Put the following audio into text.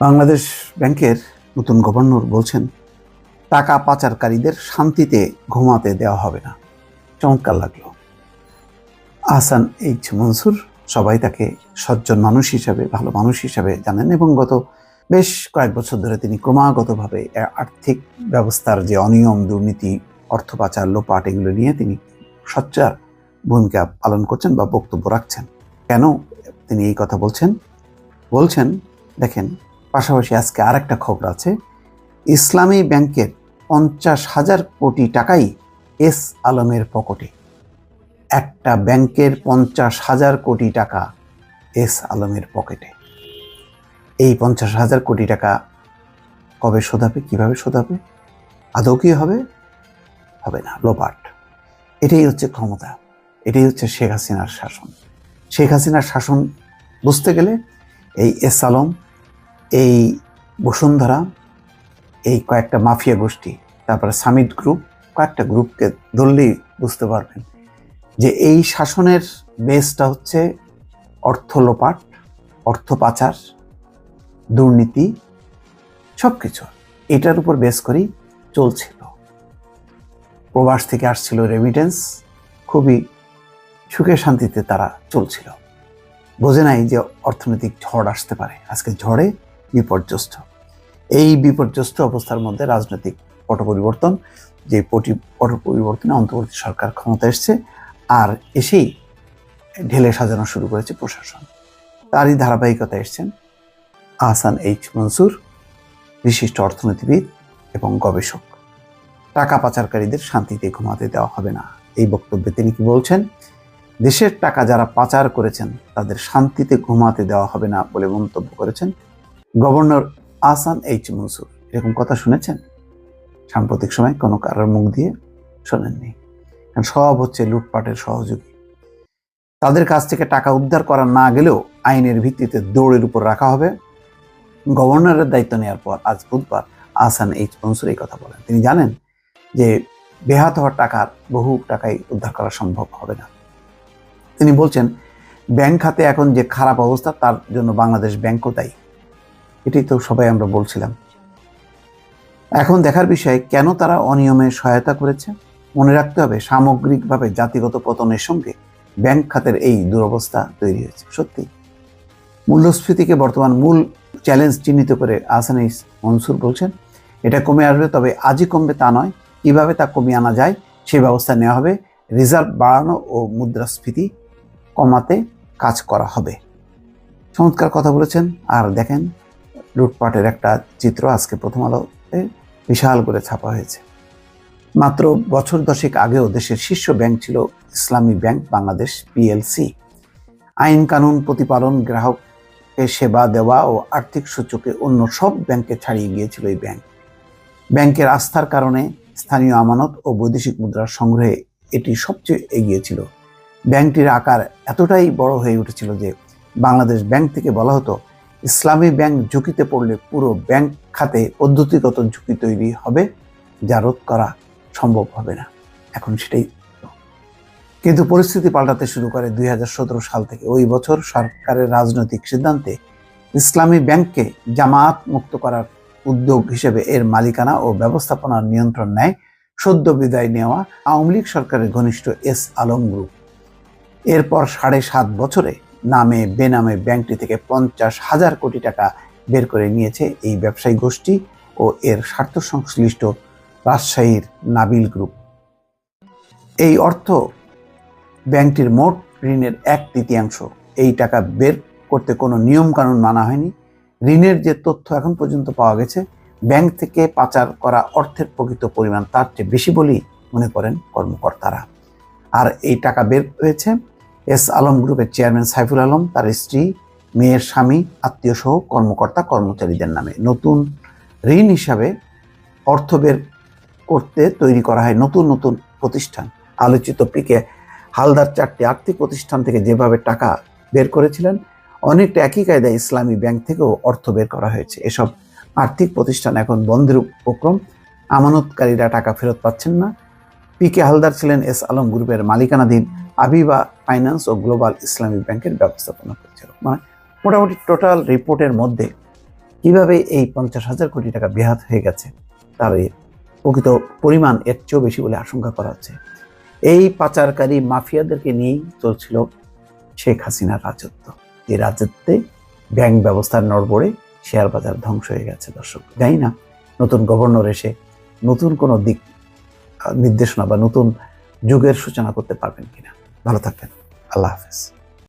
বাংলাদেশ ব্যাংকের নতুন গভর্নর বলছেন, টাকা পাচারকারীদের শান্তিতে ঘুমাতে দেওয়া হবে না। চমৎকার লাগল। আহসান এইচ মনসুর সবাই তাকে সজ্জন মানুষ হিসাবে, ভালো মানুষ হিসাবে জানেন এবং গত বেশ কয়েক বছর ধরে তিনি ক্রমাগতভাবে আর্থিক ব্যবস্থার যে অনিয়ম, দুর্নীতি, অর্থ পাচার, লোপাট এগুলো নিয়ে তিনি সচ্চার ভূমিকা পালন করছেন বা বক্তব্য রাখছেন। কেন তিনি এই কথা বলছেন? বলছেন, দেখেন, পাশাপাশি আজকে আরেকটা খবর আছে। ইসলামী ব্যাংকের পঞ্চাশ হাজার কোটি টাকাই এস আলমের পকেটে। একটা ব্যাংকের পঞ্চাশ হাজার কোটি টাকা এস আলমের পকেটে। এই পঞ্চাশ হাজার কোটি টাকা কবে শোধাবে কীভাবে শোধাবে আদৌ কি হবে? হবে না, লোপাট। এটাই হচ্ছে ক্ষমতা, এটাই হচ্ছে শেখ হাসিনার শাসন। শেখ হাসিনার শাসন বুঝতে গেলে এই এস আলম, এই বসুন্ধরা, এই কয়েকটা মাফিয়া গোষ্ঠী, তারপরে সামিট গ্রুপ, কয়েকটা গ্রুপকে ধরলেই বুঝতে পারবেন। যে এই শাসনের বেসটা হচ্ছে অর্থ লোপাট অর্থ পাচার দুর্নীতি সব কিছু এটার উপর বেস করেই চলছিল। প্রবাস থেকে আসছিল রেমিটেন্স খুবই সুখে শান্তিতে তারা চলছিল। বোঝে নাই যে অর্থনৈতিক ঝড় আসতে পারে। আজকে ঝড়ে বিপর্যস্ত। এই বিপর্যস্ত অবস্থার মধ্যে রাজনৈতিক পট পরিবর্তন যে পটি পরিবর্তনে অন্তর্বর্তী সরকার ক্ষমতা এসছে আর এসেই ঢেলে সাজানো শুরু করেছে প্রশাসন। তারই ধারাবাহিকতা এসছেন আহসান এইচ মনসুর, বিশিষ্ট অর্থনীতিবিদ এবং গবেষক। টাকা পাচারকারীদের শান্তিতে ঘুমাতে দেওয়া হবে না। এই বক্তব্যে তিনি কি বলছেন? দেশের টাকা যারা পাচার করেছেন, তাদের শান্তিতে ঘুমাতে দেওয়া হবে না বলে মন্তব্য করেছেন গভর্নর আসান এইচ মনসুর। এরকম কথা শুনেছেন? সাম্প্রতিক সময় কোনো কারোর মুখ দিয়ে শোনেননি। সব হচ্ছে লুটপাটের সহযোগী। তাদের কাছ থেকে টাকা উদ্ধার করা না গেলেও আইনের ভিত্তিতে দৌড়ের উপর রাখা হবে। গভর্নরের দায়িত্ব নেওয়ার পর আজ বুধবার আসান এইচ মনসুর এই কথা বলেন। তিনি জানেন যে বেহাত হওয়ার টাকার বহু টাকাই উদ্ধার করা সম্ভব হবে না। তিনি বলছেন, ব্যাংক খাতে এখন যে খারাপ অবস্থা, তার জন্য বাংলাদেশ ব্যাংকও দায়ী। এটাই তো সবাই আমরা বলছিলাম। এখন দেখার বিষয়, কেন তারা অনিয়মে সহায়তা করেছে? মনে রাখতে হবে, সামগ্রিকভাবে জাতিগত পতনের সঙ্গে ব্যাংক খাতের এই দুরবস্থা তৈরি হয়েছে, সত্যি। মূল্যস্ফীতিকে বর্তমান মূল চ্যালেঞ্জ চিহ্নিত করে আসানিস মনসুর বলছেন, এটা কমে আসবে তবে আজই কমবে তা নয়, কীভাবে তা কমিয়ে আনা যায় সেই ব্যবস্থা নেওয়া হবে, রিজার্ভ বাড়ানো ও মুদ্রাস্ফীতি কমাতে কাজ করা হবে। চমৎকার কথা বলেছেন, আর দেখেন, লুটপাটের একটা চিত্র আজকে প্রথম আলোতে বিশাল করে ছাপা হয়েছে। মাত্র বছর দশেক আগেও দেশের শীর্ষ ব্যাংক ছিল ইসলামী ব্যাংক বাংলাদেশ, পিএলসি। আইন কানুন প্রতিপালন, গ্রাহককে সেবা দেওয়া ও আর্থিক সূচকে অন্য সব ব্যাংকে ছাড়িয়ে গিয়েছিল এই ব্যাংক। ব্যাংকের আস্থার কারণে স্থানীয় আমানত ও বৈদেশিক মুদ্রার সংগ্রহে এটি সবচেয়ে এগিয়ে ছিল। ব্যাংকটির আকার এতটাই বড় হয়ে উঠেছিল যে বাংলাদেশ ব্যাংক থেকে বলা হতো, ইসলামী ব্যাংক ঝুঁকিতে পড়লে পুরো ব্যাংক খাতে পদ্ধতিগত ঝুঁকি তৈরি হবে, যা রোধ করা সম্ভব হবে না। এখন সেটাই। কিন্তু পরিস্থিতি পাল্টাতে শুরু করে দুই হাজার সতেরো সাল থেকে। ওই বছর সরকারের রাজনৈতিক সিদ্ধান্তে ইসলামী ব্যাংককে জামাত মুক্ত করার উদ্যোগ হিসেবে এর মালিকানা ও ব্যবস্থাপনার নিয়ন্ত্রণ নেয় সদ্য বিদায় নেওয়া আওয়ামী লীগ সরকারের ঘনিষ্ঠ এস আলম গ্রুপ। এরপর সাড়ে সাত বছরে নামে বেনামে ব্যাংকটি থেকে পঞ্চাশ হাজার কোটি টাকা বের করে নিয়েছে এই ব্যবসায়ী গোষ্ঠী ও এর স্বার্থ সংশ্লিষ্ট রাজশাহীর নাবিল গ্রুপ। এই অর্থ ব্যাংকটির মোট ঋণের এক তৃতীয়াংশ। এই টাকা বের করতে কোনো নিয়ম কানুন মানা হয়নি। ঋণের যে তথ্য এখন পর্যন্ত পাওয়া গেছে, ব্যাংক থেকে পাচার করা অর্থের প্রকৃত পরিমাণ তার চেয়ে বেশি বলেই মনে করেন কর্মকর্তারা। আর এই টাকা বের হয়েছে এস আলম গ্রুপের চেয়ারম্যান সাইফুল আলম, তার স্ত্রী, মেয়ের স্বামী, আত্মীয় সহ কর্মকর্তা কর্মচারীদের নামে। নতুন ঋণ হিসাবে অর্থ বের করতে তৈরি করা হয় নতুন নতুন প্রতিষ্ঠান। আলোচিত পিকে হালদার চারটি আর্থিক প্রতিষ্ঠান থেকে যেভাবে টাকা বের করেছিলেন অনেকটা একই কায়দায় ইসলামী ব্যাংক থেকেও অর্থ বের করা হয়েছে। এসব আর্থিক প্রতিষ্ঠান এখন বন্ধের উপক্রম। আমানতকারীরা টাকা ফেরত পাচ্ছেন না। পি কে হালদার ছিলেন এস আলম গ্রুপের মালিকানাধীন আবিবা ফাইন্যান্স ও গ্লোবাল ইসলামী ব্যাংকের ব্যবস্থাপনা পরিচালক। মানে মোটামুটি টোটাল রিপোর্টের মধ্যে কীভাবে এই পঞ্চাশ হাজার কোটি টাকা বেহাত হয়ে গেছে, তার প্রকৃত পরিমাণ এর চেয়েও বেশি বলে আশঙ্কা করা হচ্ছে। এই পাচারকারী মাফিয়াদেরকে নিয়েই চলছিল শেখ হাসিনার রাজত্ব। এই রাজত্বে ব্যাংক ব্যবস্থার নড়বড়ে শেয়ার বাজার ধ্বংস হয়ে গেছে, দর্শক। জানি না, নতুন গভর্নর এসে নতুন কোনো দিক নির্দেশনা বা নতুন যুগের সূচনা করতে পারবেন কিনা। ভালো থাকবেন। আল্লাহ হাফেজ।